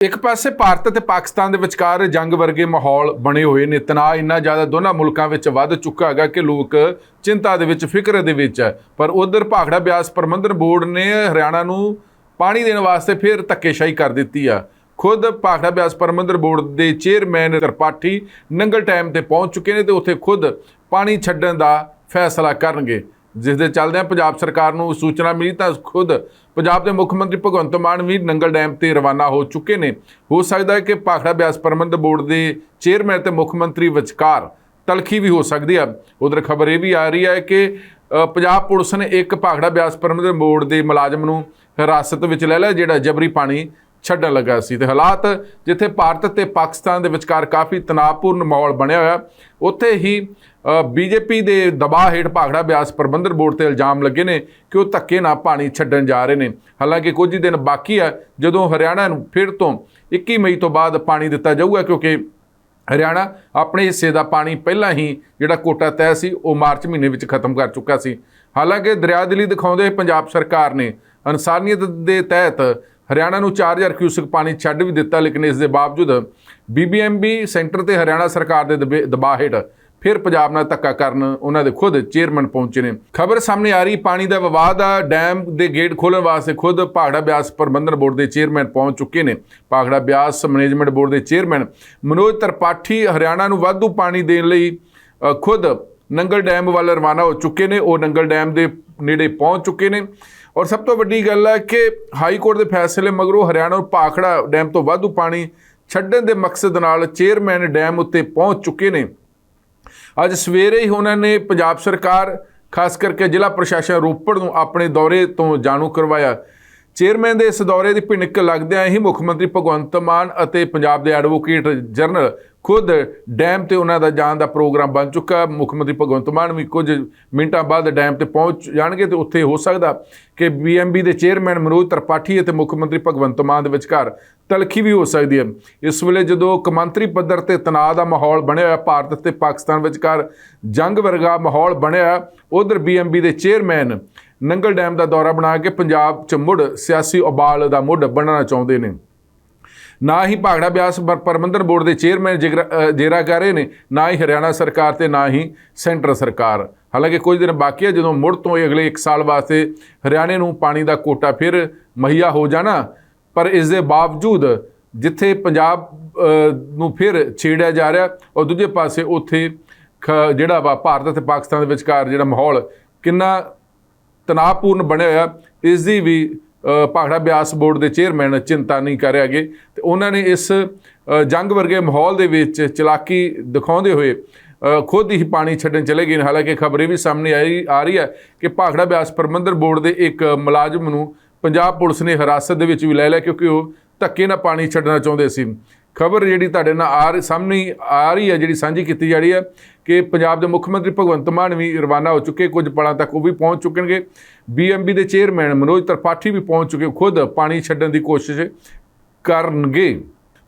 ਇੱਕ ਪਾਸੇ ਭਾਰਤ ਅਤੇ ਪਾਕਿਸਤਾਨ ਦੇ ਵਿਚਕਾਰ ਜੰਗ ਵਰਗੇ ਮਾਹੌਲ ਬਣੇ ਹੋਏ ਨੇ। ਤਣਾਅ ਇੰਨਾ ਜ਼ਿਆਦਾ ਦੋਨਾਂ ਮੁਲਕਾਂ ਵਿੱਚ ਵੱਧ ਚੁੱਕਾ ਹੈਗਾ ਕਿ ਲੋਕ ਚਿੰਤਾ ਦੇ ਵਿੱਚ, ਫਿਕਰ ਦੇ ਵਿੱਚ ਹੈ। ਪਰ ਉਧਰ ਭਾਖੜਾ ਬਿਆਸ ਪ੍ਰਬੰਧਨ ਬੋਰਡ ਨੇ ਹਰਿਆਣਾ ਨੂੰ ਪਾਣੀ ਦੇਣ ਵਾਸਤੇ ਫਿਰ ਧੱਕੇਸ਼ਾਹੀ ਕਰ ਦਿੱਤੀ ਆ। ਖੁਦ ਭਾਖੜਾ ਬਿਆਸ ਪ੍ਰਬੰਧਨ ਬੋਰਡ ਦੇ ਚੇਅਰਮੈਨ ਤ੍ਰਿਪਾਠੀ ਨੰਗਲ ਟਾਈਮ ਤੇ ਪਹੁੰਚ ਚੁੱਕੇ ਨੇ ਤੇ ਉੱਥੇ ਖੁਦ ਪਾਣੀ ਛੱਡਣ ਦਾ ਫੈਸਲਾ ਕਰਨਗੇ। ਜਿਸ ਦੇ ਚੱਲਦਿਆਂ ਪੰਜਾਬ ਸਰਕਾਰ ਨੂੰ ਸੂਚਨਾ ਮਿਲੀ ਤਾਂ ਖੁਦ ਪੰਜਾਬ ਦੇ ਮੁੱਖ ਮੰਤਰੀ ਭਗਵੰਤ ਮਾਨ ਵੀ ਨੰਗਲ ਡੈਮ ਤੇ ਰਵਾਨਾ ਹੋ ਚੁੱਕੇ ਨੇ। ਹੋ ਸਕਦਾ ਹੈ ਕਿ ਭਾਖੜਾ ਬਿਆਸ ਪ੍ਰਬੰਧ ਬੋਰਡ ਦੇ ਚੇਅਰਮੈਨ ਤੇ ਮੁੱਖ ਮੰਤਰੀ ਵਿਚਕਾਰ ਤਲਖੀ ਵੀ ਹੋ ਸਕਦੀ ਹੈ ਉਧਰ ਖਬਰ ਇਹ ਵੀ ਆ ਰਹੀ ਹੈ ਕਿ ਪੰਜਾਬ ਪੁਲਿਸ ਨੇ ਇੱਕ ਭਾਖੜਾ ਬਿਆਸ ਪ੍ਰਬੰਧ ਬੋਰਡ ਦੇ ਮੁਲਾਜ਼ਮ ਨੂੰ ਹਿਰਾਸਤ ਵਿੱਚ ਲੈ ਲਿਆ, ਜਿਹੜਾ ਜਬਰੀ ਪਾਣੀ ਛੱਡਣ ਲੱਗਾ ਸੀ ਤੇ ਹਾਲਾਤ ਜਿੱਥੇ ਭਾਰਤ ਤੇ ਪਾਕਿਸਤਾਨ ਦੇ ਵਿਚਕਾਰ ਕਾਫੀ ਤਣਾਅਪੂਰਨ ਮਾਹੌਲ ਬਣਿਆ ਹੋਇਆ, ਉੱਥੇ ਹੀ ਬੀਜੇਪੀ ਦੇ ਦਬਾਅ ਹੇਠ ਭਾਖੜਾ ਬਿਆਸ ਪ੍ਰਬੰਧਨ ਬੋਰਡ ਤੇ ਇਲਜ਼ਾਮ ਲੱਗੇ ਨੇ ਕਿ ਉਹ ਧੱਕੇ ਨਾਲ ਪਾਣੀ ਛੱਡਣ ਜਾ ਰਹੇ ਨੇ। ਹਾਲਾਂਕਿ ਕੁਝ ਹੀ ਦਿਨ ਬਾਕੀ ਆ, ਜਦੋਂ ਹਰਿਆਣਾ ਨੂੰ ਫਿਰ ਤੋਂ 21 ਮਈ ਤੋਂ ਬਾਅਦ ਪਾਣੀ ਦਿੱਤਾ ਜਾਊਗਾ, ਕਿਉਂਕਿ ਹਰਿਆਣਾ ਆਪਣੇ ਹਿੱਸੇ ਦਾ ਪਾਣੀ ਪਹਿਲਾਂ ਹੀ ਜਿਹੜਾ ਕੋਟਾ ਤੈਅ ਸੀ, ਉਹ ਮਾਰਚ ਮਹੀਨੇ ਵਿੱਚ ਖਤਮ ਕਰ ਚੁੱਕਾ ਸੀ। ਹਾਲਾਂਕਿ ਦਰਿਆਦਿਲੀ ਦਿਖਾਉਂਦੇ ਪੰਜਾਬ ਸਰਕਾਰ ਨੇ ਇਨਸਾਨੀਅਤ ਦੇ ਤਹਿਤ ਹਰਿਆਣਾ ਨੂੰ 4000 ਕਿਊਸਕ ਪਾਣੀ ਛੱਡ ਵੀ ਦਿੱਤਾ, ਲੇਕਿਨ ਇਸ ਦੇ ਬਾਵਜੂਦ ਬੀਬੀਐਮਬੀ ਸੈਂਟਰ ਤੇ ਹਰਿਆਣਾ ਸਰਕਾਰ ਦੇ ਦਬੇ- ਦਬਾਅ ਹੇਠ ਫਿਰ ਪੰਜਾਬ ਨਾਲ ਧੱਕਾ ਕਰਨ ਉਹਨਾਂ ਦੇ ਖੁਦ ਚੇਅਰਮੈਨ ਪਹੁੰਚੇ ਨੇ। ਖਬਰ ਸਾਹਮਣੇ ਆ ਰਹੀ, ਪਾਣੀ ਦਾ ਵਿਵਾਦ ਆ, ਡੈਮ ਦੇ ਗੇਟ ਖੋਲਣ ਵਾਸਤੇ ਖੁਦ ਭਾਗੜਾ ਬਿਆਸ ਪ੍ਰਬੰਧਨ ਬੋਰਡ ਦੇ ਚੇਅਰਮੈਨ ਪਹੁੰਚ ਚੁੱਕੇ ਨੇ। ਭਾਗੜਾ ਬਿਆਸ ਮੈਨੇਜਮੈਂਟ ਬੋਰਡ ਦੇ ਚੇਅਰਮੈਨ ਮਨੋਜ ਤਰਪਾਠੀ ਹਰਿਆਣਾ ਨੂੰ ਵਾਧੂ ਪਾਣੀ ਦੇਣ ਲਈ ਖੁਦ ਨੰਗਲ ਡੈਮ ਵੱਲ ਰਵਾਨਾ ਹੋ ਚੁੱਕੇ ਨੇ। ਉਹ ਨੰਗਲ ਡੈਮ ਦੇ ਨੇੜੇ ਪਹੁੰਚ ਚੁੱਕੇ ਨੇ। ਔਰ ਸਭ ਤੋਂ ਵੱਡੀ ਗੱਲ ਹੈ ਕਿ ਹਾਈ ਕੋਰਟ ਦੇ ਫੈਸਲੇ ਮਗਰੋਂ ਹਰਿਆਣਾ ਨੂੰ ਭਾਖੜਾ ਡੈਮ ਤੋਂ ਵਾਧੂ ਪਾਣੀ ਛੱਡਣ ਦੇ ਮਕਸਦ ਨਾਲ ਚੇਅਰਮੈਨ ਡੈਮ ਉੱਤੇ ਪਹੁੰਚ ਚੁੱਕੇ ਨੇ। ਅੱਜ ਸਵੇਰੇ ਹੀ ਉਹਨਾਂ ਨੇ ਪੰਜਾਬ ਸਰਕਾਰ, ਖਾਸ ਕਰਕੇ ਜ਼ਿਲ੍ਹਾ ਪ੍ਰਸ਼ਾਸਨ ਰੋਪੜ ਨੂੰ ਆਪਣੇ ਦੌਰੇ ਤੋਂ ਜਾਣੂ ਕਰਵਾਇਆ। ਚੇਅਰਮੈਨ ਦੇ ਇਸ ਦੌਰੇ ਦੀ ਭਿਣਕ ਲੱਗਦਿਆਂ ਹੀ ਮੁੱਖ ਮੰਤਰੀ ਭਗਵੰਤ ਮਾਨ ਅਤੇ ਪੰਜਾਬ ਦੇ ਐਡਵੋਕੇਟ ਜਨਰਲ ਖੁਦ ਡੈਮ ਤੇ ਉਹਨਾਂ ਦਾ ਜਾਣ ਦਾ ਪ੍ਰੋਗਰਾਮ ਬਣ ਚੁੱਕਾ। ਮੁੱਖ ਮੰਤਰੀ ਭਗਵੰਤ ਮਾਨ ਵੀ ਕੁਝ ਮਿੰਟਾਂ ਬਾਅਦ ਡੈਮ ਤੇ ਪਹੁੰਚ ਜਾਣਗੇ ਤੇ ਉੱਥੇ ਹੋ ਸਕਦਾ ਕਿ ਬੀਐਮਬੀ ਦੇ ਚੇਅਰਮੈਨ ਮਨੋਜ ਤਰਪਾਠੀ ਅਤੇ ਮੁੱਖ ਮੰਤਰੀ ਭਗਵੰਤ ਮਾਨ ਦੇ ਵਿਚਕਾਰ ਤਲਖੀ ਵੀ ਹੋ ਸਕਦੀ ਹੈ। ਇਸ ਵੇਲੇ ਜਦੋਂ ਕਮਾਂਤਰੀ ਪੱਧਰ ਤੇ ਤਣਾਅ ਦਾ ਮਾਹੌਲ ਬਣਿਆ ਹੋਇਆ ਭਾਰਤ ਤੇ ਪਾਕਿਸਤਾਨ ਵਿਚਕਾਰ ਜੰਗ ਵਰਗਾ ਮਾਹੌਲ ਬਣਿਆ ਉਧਰ ਬੀਐਮਬੀ ਦੇ ਚੇਅਰਮੈਨ ਨੰਗਲ ਡੈਮ ਦਾ ਦੌਰਾ ਬਣਾ ਕੇ ਪੰਜਾਬ 'ਚ ਮੁੜ ਸਿਆਸੀ ਉਬਾਲ ਦਾ ਮੁੱਢ ਬਣਨਾ ਚਾਹੁੰਦੇ ਨੇ। ਨਾ ਹੀ ਭਾਗੜਾ ਬਿਆਸ ਬ- ਪ੍ਰਬੰਧਨ ਬੋਰਡ ਦੇ ਚੇਅਰਮੈਨ ਜਿਗਰ- ਜੇਰਾ ਕਰ ਰਹੇ ਨੇ, ਨਾ ਹੀ ਹਰਿਆਣਾ ਸਰਕਾਰ ਤੇ ਨਾ ਹੀ ਸੈਂਟਰ ਸਰਕਾਰ। ਹਾਲਾਂਕਿ ਕੁਝ ਦਿਨ ਬਾਕੀ ਹੈ ਜਦੋਂ ਮੁੜ ਤੋਂ ਅਗਲੇ 1 ਸਾਲ ਵਾਸਤੇ ਹਰਿਆਣੇ ਨੂੰ ਪਾਣੀ ਦਾ ਕੋਟਾ ਫਿਰ ਮੁਹੱਈਆ ਹੋ ਜਾਣਾ, ਪਰ ਇਸ ਦੇ ਬਾਵਜੂਦ ਜਿੱਥੇ ਪੰਜਾਬ ਨੂੰ ਫਿਰ ਛੇੜਿਆ ਜਾ ਰਿਹਾ, ਔਰ ਦੂਜੇ ਪਾਸੇ ਉੱਥੇ ਖ- ਜਿਹੜਾ ਵਾ ਭਾਰਤ ਅਤੇ ਪਾਕਿਸਤਾਨ ਦੇ ਵਿਚਕਾਰ ਜਿਹੜਾ ਮਾਹੌਲ ਕਿੰਨਾ ਤਣਾਅਪੂਰਨ ਬਣਿਆ ਹੋਇਆ, ਇਸ ਦੀ ਵੀ ਭਾਖੜਾ ਬਿਆਸ ਬੋਰਡ ਦੇ ਚੇਅਰਮੈਨ ਚਿੰਤਾ ਨਹੀਂ ਕਰ ਰਹੇ ਹੈਗੇ ਤੇ ਉਹਨਾਂ ਨੇ ਇਸ ਜੰਗ ਵਰਗੇ ਮਾਹੌਲ ਦੇ ਵਿੱਚ ਚਲਾਕੀ ਦਿਖਾਉਂਦੇ ਹੋਏ ਖੁਦ ਹੀ ਪਾਣੀ ਛੱਡਣ ਚਲੇ ਗਏ ਨੇ। ਹਾਲਾਂਕਿ ਖਬਰ ਇਹ ਵੀ ਸਾਹਮਣੇ ਆਈ, ਆ ਰਹੀ ਹੈ ਕਿ ਭਾਖੜਾ ਬਿਆਸ ਪ੍ਰਬੰਧਨ ਬੋਰਡ ਦੇ ਇੱਕ ਮੁਲਾਜ਼ਮ ਨੂੰ ਪੰਜਾਬ ਪੁਲਿਸ ਨੇ ਹਿਰਾਸਤ ਦੇ ਵਿੱਚ ਵੀ ਲੈ ਲਿਆ ਕਿਉਂਕਿ ਉਹ ਧੱਕੇ ਨਾਲ ਪਾਣੀ ਛੱਡਣਾ ਚਾਹੁੰਦੇ ਸੀ। ਖਬਰ ਜਿਹੜੀ ਤੁਹਾਡੇ ਨਾਲ ਆ ਰਹੀ- ਸਾਹਮਣੇ ਆ ਰਹੀ ਹੈ, ਜਿਹੜੀ ਸਾਂਝੀ ਕੀਤੀ ਜਾ ਰਹੀ ਹੈ ਕਿ ਪੰਜਾਬ ਦੇ ਮੁੱਖ ਮੰਤਰੀ ਭਗਵੰਤ ਮਾਨ ਵੀ ਰਵਾਨਾ ਹੋ ਚੁੱਕੇ, ਕੁਝ ਪਲਾਂ ਤੱਕ ਉਹ ਵੀ ਪਹੁੰਚ ਚੁੱਕਣਗੇ। ਬੀਐਮਬੀ ਦੇ ਚੇਅਰਮੈਨ ਮਨੋਜ ਤਰਪਾਠੀ ਵੀ ਪਹੁੰਚ ਚੁੱਕੇ ਖੁਦ ਪਾਣੀ ਛੱਡਣ ਦੀ ਕੋਸ਼ਿਸ਼ ਕਰਨਗੇ।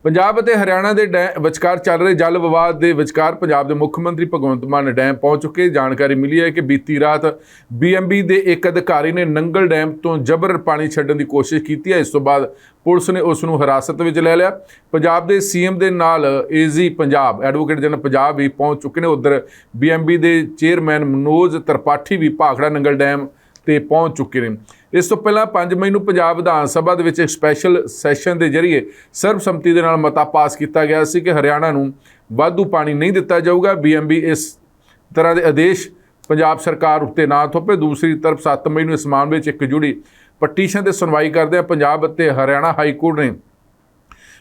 ਪੰਜਾਬ ਅਤੇ ਹਰਿਆਣਾ ਦੇ ਡੈ- ਵਿਚਕਾਰ ਚੱਲ ਰਹੇ ਜਲ ਵਿਵਾਦ ਦੇ ਵਿਚਕਾਰ ਪੰਜਾਬ ਦੇ ਮੁੱਖ ਮੰਤਰੀ ਭਗਵੰਤ ਮਾਨ ਡੈਮ ਪਹੁੰਚ ਚੁੱਕੇ। ਜਾਣਕਾਰੀ ਮਿਲੀ ਹੈ ਕਿ ਬੀਤੀ ਰਾਤ ਬੀਐਮਬੀ ਦੇ ਇੱਕ ਅਧਿਕਾਰੀ ਨੇ ਨੰਗਲ ਡੈਮ ਤੋਂ ਜਬਰ ਪਾਣੀ ਛੱਡਣ ਦੀ ਕੋਸ਼ਿਸ਼ ਕੀਤੀ ਹੈ। ਇਸ ਤੋਂ ਬਾਅਦ ਪੁਲਿਸ ਨੇ ਉਸ ਨੂੰ ਹਿਰਾਸਤ ਵਿੱਚ ਲੈ ਲਿਆ। ਪੰਜਾਬ ਦੇ ਸੀਐਮ ਦੇ ਨਾਲ AG Punjab, advocate general Punjab ਵੀ ਪਹੁੰਚ ਚੁੱਕੇ ਨੇ। ਉਧਰ ਬੀਐਮਬੀ ਦੇ ਚੇਅਰਮੈਨ ਮਨੋਜ ਤਰਪਾਠੀ ਵੀ ਭਾਖੜਾ ਨੰਗਲ ਡੈਮ ਤੇ ਪਹੁੰਚ ਚੁੱਕੇ ਨੇ। ਇਸ ਤੋਂ ਪਹਿਲਾਂ 5 ਮਈ ਨੂੰ ਪੰਜਾਬ ਵਿਧਾਨ ਸਭਾ ਦੇ ਵਿੱਚ ਇੱਕ ਸਪੈਸ਼ਲ ਸੈਸ਼ਨ ਦੇ ਜ਼ਰੀਏ ਸਰਬਸੰਮਤੀ ਦੇ ਨਾਲ ਮਤਾ ਪਾਸ ਕੀਤਾ ਗਿਆ ਸੀ ਕਿ ਹਰਿਆਣਾ ਨੂੰ ਵਾਧੂ ਪਾਣੀ ਨਹੀਂ ਦਿੱਤਾ ਜਾਊਗਾ। ਬੀਐਮਬੀ ਇਸ ਤਰ੍ਹਾਂ ਦੇ ਆਦੇਸ਼ ਪੰਜਾਬ ਸਰਕਾਰ ਉੱਤੇ ਨਾ ਥੋਪੇ। ਦੂਸਰੀ ਤਰਫ 7 ਮਈ ਨੂੰ ਇਸ ਮਾਮਲੇ ਵਿੱਚ ਇੱਕ ਜੁੜੀ ਪਟੀਸ਼ਨ ਤੇ ਸੁਣਵਾਈ ਕਰਦਿਆਂ ਪੰਜਾਬ ਅਤੇ ਹਰਿਆਣਾ ਹਾਈ ਕੋਰਟ ਨੇ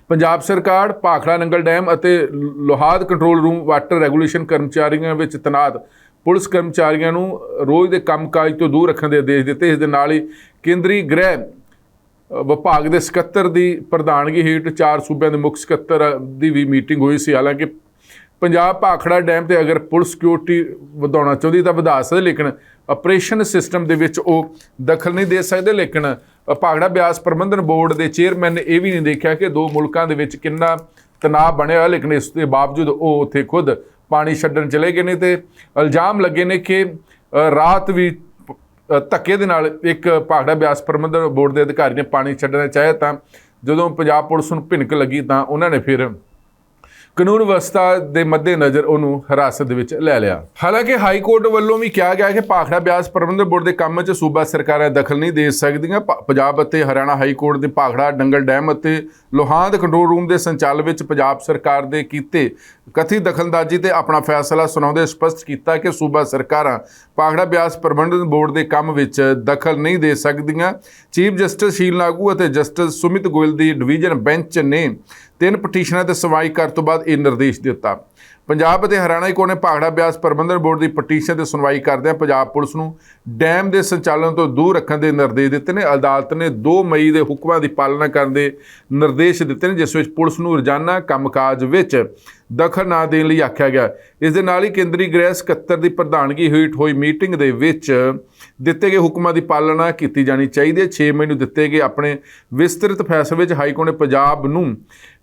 ਪੰਜਾਬ ਸਰਕਾਰ, ਭਾਖੜਾ ਨੰਗਲ ਡੈਮ ਅਤੇ ਲੋਹਾਦ ਕੰਟਰੋਲ ਰੂਮ ਵਾਟਰ ਰੈਗੂਲੇਸ਼ਨ ਕਰਮਚਾਰੀਆਂ ਵਿੱਚ ਤਨਾਤ ਪੁਲਿਸ ਕਰਮਚਾਰੀਆਂ ਨੂੰ ਰੋਜ਼ ਦੇ ਕੰਮਕਾਜ ਤੋਂ ਦੂਰ ਰੱਖਣ ਦੇ ਆਦੇਸ਼ ਦਿੱਤੇ। ਇਸ ਦੇ ਨਾਲ ਹੀ ਕੇਂਦਰੀ ਗ੍ਰਹਿ ਵਿਭਾਗ ਦੇ ਸਕੱਤਰ ਦੀ ਪ੍ਰਧਾਨਗੀ ਹੇਠ ਚਾਰ ਸੂਬਿਆਂ ਦੇ ਮੁੱਖ ਸਕੱਤਰ ਦੀ ਵੀ ਮੀਟਿੰਗ ਹੋਈ ਸੀ। ਹਾਲਾਂਕਿ ਪੰਜਾਬ ਭਾਖੜਾ ਡੈਮ ਤੇ ਅਗਰ ਪੁਲਿਸ ਸਿਕਿਉਰਿਟੀ ਵਧਾਉਣਾ ਚਾਹੁੰਦੀ ਤਾਂ ਵਧਾ ਸਕਦੇ, ਲੇਕਿਨ ਆਪਰੇਸ਼ਨ ਸਿਸਟਮ ਦੇ ਵਿੱਚ ਉਹ ਦਖਲ ਨਹੀਂ ਦੇ ਸਕਦੇ। ਲੇਕਿਨ ਭਾਖੜਾ ਬਿਆਸ ਪ੍ਰਬੰਧਨ ਬੋਰਡ ਦੇ ਚੇਅਰਮੈਨ ਨੇ ਇਹ ਵੀ ਨਹੀਂ ਦੇਖਿਆ ਕਿ ਦੋ ਮੁਲਕਾਂ ਦੇ ਵਿੱਚ ਕਿੰਨਾ ਤਣਾਅ ਬਣਿਆ ਲੇਕਿਨ ਇਸ ਦੇ ਬਾਵਜੂਦ ਉਹ ਉੱਥੇ ਖੁਦ ਪਾਣੀ ਛੱਡਣ ਚਲੇ ਗਏ ਨੇ ਤੇ ਇਲਜ਼ਾਮ ਲੱਗੇ ਨੇ ਕਿ ਰਾਤ ਵੀ ਧੱਕੇ ਦੇ ਨਾਲ ਇੱਕ ਭਾਖੜਾ ਬਿਆਸ ਪ੍ਰਬੰਧਨ ਬੋਰਡ ਦੇ ਅਧਿਕਾਰੀ ਨੇ ਪਾਣੀ ਛੱਡਣਾ ਚਾਹਿਆ ਤਾਂ ਜਦੋਂ ਪੰਜਾਬ ਪੁਲਿਸ ਨੂੰ ਭਿਣਕ ਲੱਗੀ ਤਾਂ ਉਹਨਾਂ ਨੇ ਫਿਰ ਕਾਨੂੰਨ ਵਿਵਸਥਾ ਦੇ ਮੱਦੇਨਜ਼ਰ ਉਹਨੂੰ ਹਿਰਾਸਤ ਦੇ ਵਿੱਚ ਲੈ ਲਿਆ। ਹਾਲਾਂਕਿ ਹਾਈ ਕੋਰਟ ਵੱਲੋਂ ਵੀ ਕਿਹਾ ਗਿਆ ਕਿ ਭਾਖੜਾ ਬਿਆਸ ਪ੍ਰਬੰਧਨ ਬੋਰਡ ਦੇ ਕੰਮ 'ਚ ਸੂਬਾ ਸਰਕਾਰਾਂ ਦਖਲ ਨਹੀਂ ਦੇ ਸਕਦੀਆਂ। ਪ- ਪੰਜਾਬ ਅਤੇ ਹਰਿਆਣਾ ਹਾਈ ਕੋਰਟ ਦੇ ਭਾਖੜਾ, ਡੰਗਲ ਡੈਮ ਅਤੇ ਲੋਹਾਂਦ ਕੰਟਰੋਲ ਰੂਮ ਦੇ ਸੰਚਾਲਨ ਵਿੱਚ ਪੰਜਾਬ ਸਰਕਾਰ ਦੇ ਕੀਤੇ ਕਥਿਤ ਦਖਲਅੰਦਾਜ਼ੀ ਤੇ ਆਪਣਾ ਫੈਸਲਾ ਸੁਣਾਉਂਦੇ ਸਪਸ਼ਟ ਕੀਤਾ ਕਿ ਸੂਬਾ ਸਰਕਾਰਾਂ ਭਾਖੜਾ ਬਿਆਸ ਪ੍ਰਬੰਧਨ ਬੋਰਡ ਦੇ ਕੰਮ ਵਿੱਚ ਦਖਲ ਨਹੀਂ ਦੇ ਸਕਦੀਆਂ। ਚੀਫ ਜਸਟਿਸ ਸ਼ੀਲ ਨਾਗੂ ਅਤੇ ਜਸਟਿਸ ਸੁਮਿਤ ਗੋਇਲ ਦੀ ਡਿਵੀਜ਼ਨ ਬੈਂਚ ਨੇ ਤਿੰਨ ਪਟੀਸ਼ਨਾਂ ਤੇ ਸੁਣਵਾਈ ਕਰਨ ਤੋਂ ਬਾਅਦ ਇਹ ਨਿਰਦੇਸ਼ ਦਿੱਤਾ। ਪੰਜਾਬ ਅਤੇ ਹਰਿਆਣਾ ਹਾਈ ਕੋਰਟ ਨੇ ਭਾਖੜਾ ਬਿਆਸ ਪ੍ਰਬੰਧਨ ਬੋਰਡ ਦੀ ਪਟੀਸ਼ਨ ਤੇ ਸੁਣਵਾਈ ਕਰਦਿਆਂ ਪੰਜਾਬ ਪੁਲਿਸ ਨੂੰ ਡੈਮ ਦੇ ਸੰਚਾਲਨ ਤੋਂ ਦੂਰ ਰੱਖਣ ਦੇ ਨਿਰਦੇਸ਼ ਦਿੱਤੇ ਨੇ। ਅਦਾਲਤ ਨੇ 2 ਮਈ ਦੇ ਹੁਕਮਾਂ ਦੀ ਪਾਲਣਾ ਕਰਨ ਦੇ ਨਿਰਦੇਸ਼ ਦਿੱਤੇ ਨੇ, ਜਿਸ ਵਿੱਚ ਪੁਲਿਸ ਨੂੰ ਰੋਜ਼ਾਨਾ ਕੰਮਕਾਜ ਵਿੱਚ ਦਖਲ ਨਾ ਦੇਣ ਲਈ ਆਖਿਆ ਗਿਆ। ਇਸ ਦੇ ਨਾਲ ਹੀ ਕੇਂਦਰੀ ਗ੍ਰਹਿ ਸਕੱਤਰ ਦੀ ਪ੍ਰਧਾਨਗੀ ਹੇਠ ਹੋਈ ਮੀਟਿੰਗ ਦੇ ਵਿੱਚ ਦਿੱਤੇ ਗਏ ਹੁਕਮਾਂ ਦੀ ਪਾਲਣਾ ਕੀਤੀ ਜਾਣੀ ਚਾਹੀਦੀ ਹੈ। 6 ਮਈ ਨੂੰ ਦਿੱਤੇ ਗਏ ਆਪਣੇ ਵਿਸਤ੍ਰਿਤ ਫੈਸਲੇ ਵਿੱਚ ਹਾਈ ਕੋਰਟ ਨੇ ਪੰਜਾਬ ਨੂੰ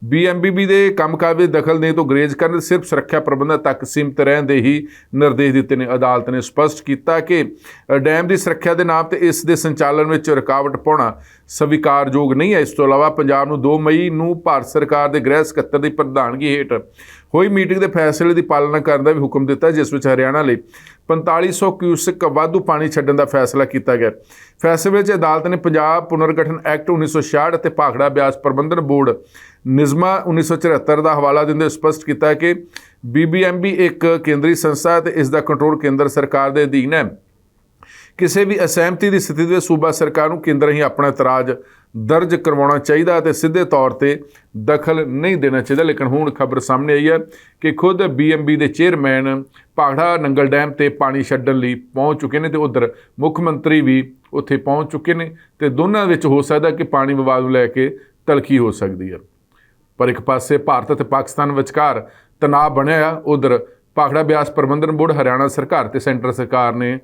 ਬੀਐਮਬੀਬੀ ਦੇ ਕੰਮਕਾਜ ਵਿੱਚ ਦਖਲ ਦੇਣ ਤੋਂ ਗਰੇਜ਼ ਕਰਨ ਸਿਰਫ ਸੁਰੱਖਿਆ ਪ੍ਰਬੰਧਾਂ ਤੱਕ ਸੀਮਤ ਰਹਿਣ ਦੇ ਹੀ ਨਿਰਦੇਸ਼ ਦਿੱਤੇ ਨੇ। ਅਦਾਲਤ ਨੇ ਸਪਸ਼ਟ ਕੀਤਾ ਕਿ ਡੈਮ ਦੀ ਸੁਰੱਖਿਆ ਦੇ ਨਾਮ ਤੇ ਇਸ ਦੇ ਸੰਚਾਲਨ ਵਿੱਚ ਰੁਕਾਵਟ ਪਾਉਣਾ ਸਵੀਕਾਰਯੋਗ ਨਹੀਂ ਹੈ। ਇਸ ਤੋਂ ਇਲਾਵਾ ਪੰਜਾਬ ਨੂੰ 2 ਮਈ ਨੂੰ ਭਾਰਤ ਸਰਕਾਰ ਦੇ ਗ੍ਰਹਿ ਸਕੱਤਰ ਦੀ ਪ੍ਰਧਾਨਗੀ ਹੇਠ ਹੋਈ ਮੀਟਿੰਗ ਦੇ ਫੈਸਲੇ ਦੀ ਪਾਲਣਾ ਕਰਨ ਦਾ ਵੀ ਹੁਕਮ ਦਿੱਤਾ, ਜਿਸ ਵਿੱਚ ਹਰਿਆਣਾ ਲਈ 4500 ਕਿਊਸਿਕ ਵਾਧੂ ਪਾਣੀ ਛੱਡਣ ਦਾ ਫੈਸਲਾ ਕੀਤਾ ਗਿਆ। ਫੈਸਲੇ ਵਿੱਚ ਅਦਾਲਤ ਨੇ ਪੰਜਾਬ ਪੁਨਰਗਠਨ ਐਕਟ 1966 ਅਤੇ ਭਾਖੜਾ ਬਿਆਸ ਪ੍ਰਬੰਧਨ ਬੋਰਡ ਨਿਜ਼ਮਾ 1974 ਦਾ ਹਵਾਲਾ ਦਿੰਦੇ ਸਪਸ਼ਟ ਕੀਤਾ ਕਿ ਬੀਬੀਐਮਬੀ ਇੱਕ ਕੇਂਦਰੀ ਸੰਸਥਾ ਹੈ ਤੇ ਇਸ ਦਾ ਕੰਟਰੋਲ ਕੇਂਦਰ ਸਰਕਾਰ ਦੇ ਅਧੀਨ ਹੈ। ਕਿਸੇ ਵੀ ਅਸਹਿਮਤੀ ਦੀ ਸਥਿਤੀ ਵਿੱਚ ਸੂਬਾ ਸਰਕਾਰ ਨੂੰ ਕੇਂਦਰ ਹੀ ਆਪਣਾ ਇਤਰਾਜ਼ ਦਰਜ ਕਰਵਾਉਣਾ ਚਾਹੀਦਾ ਅਤੇ ਸਿੱਧੇ ਤੌਰ ਤੇ ਦਖਲ ਨਹੀਂ ਦੇਣਾ ਚਾਹੀਦਾ। ਲੇਕਿਨ ਹੁਣ ਖਬਰ ਸਾਹਮਣੇ ਆਈ ਹੈ ਕਿ ਖੁਦ ਬੀਐਮਬੀ ਦੇ ਚੇਅਰਮੈਨ ਭਾਖੜਾ ਨੰਗਲ ਡੈਮ ਤੇ ਪਾਣੀ ਛੱਡਣ ਲਈ ਪਹੁੰਚ ਚੁੱਕੇ ਨੇ ਤੇ ਉਧਰ ਮੁੱਖ ਮੰਤਰੀ ਵੀ ਉੱਥੇ ਪਹੁੰਚ ਚੁੱਕੇ ਨੇ ਤੇ ਦੋਨਾਂ ਵਿੱਚ ਹੋ ਸਕਦਾ ਕਿ ਪਾਣੀ ਵਿਵਾਦ ਨੂੰ ਲੈ ਕੇ ਤਲਖੀ ਹੋ ਸਕਦੀ ਹੈ। ਪਰ ਇੱਕ ਪਾਸੇ ਭਾਰਤ ਅਤੇ ਪਾਕਿਸਤਾਨ ਵਿਚਕਾਰ ਤਣਾਅ ਬਣਿਆ ਉਧਰ ਭਾਖੜਾ ਬਿਆਸ ਪ੍ਰਬੰਧਨ ਬੋਰਡ, ਹਰਿਆਣਾ ਸਰਕਾਰ ਤੇ ਸੈਂਟਰ ਸਰਕਾਰ ਨੇ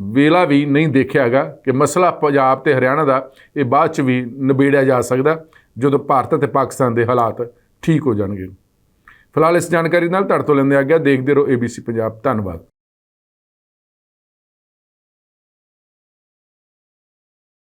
ਵੇਲਾ ਵੀ ਨਹੀਂ ਦੇਖਿਆ ਹੈਗਾ ਕਿ ਮਸਲਾ ਪੰਜਾਬ ਤੇ ਹਰਿਆਣਾ ਦਾ ਇਹ ਬਾਅਦ ਚ ਵੀ ਨਿਬੇੜਿਆ ਜਾ ਸਕਦਾ ਜਦੋਂ ਭਾਰਤ ਅਤੇ ਪਾਕਿਸਤਾਨ ਦੇ ਹਾਲਾਤ ਠੀਕ ਹੋ ਜਾਣਗੇ। ਫਿਲਹਾਲ ਇਸ ਜਾਣਕਾਰੀ ਨਾਲ ਤੁਹਾਡੇ ਤੋਂ ਲੈਂਦੇ ਆ ਗਿਆ ਦੇਖਦੇ ਰਹੋ ABC ਪੰਜਾਬ। ਧੰਨਵਾਦ।